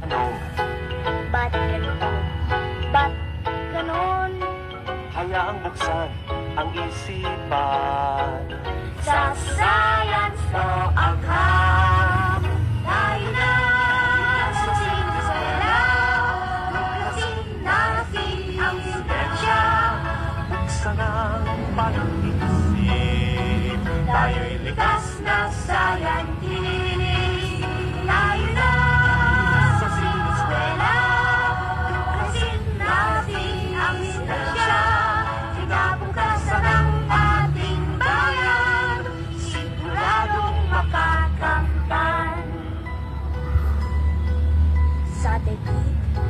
Tanong, Ba't ganito? Ba't ganon? hayaang buksan ang isipan. Sa science to agham Tayo na sa siniswela Luklasin natin ang sitensya Buksan ang pag-iisip. Tayo'y likas na scientist Becky.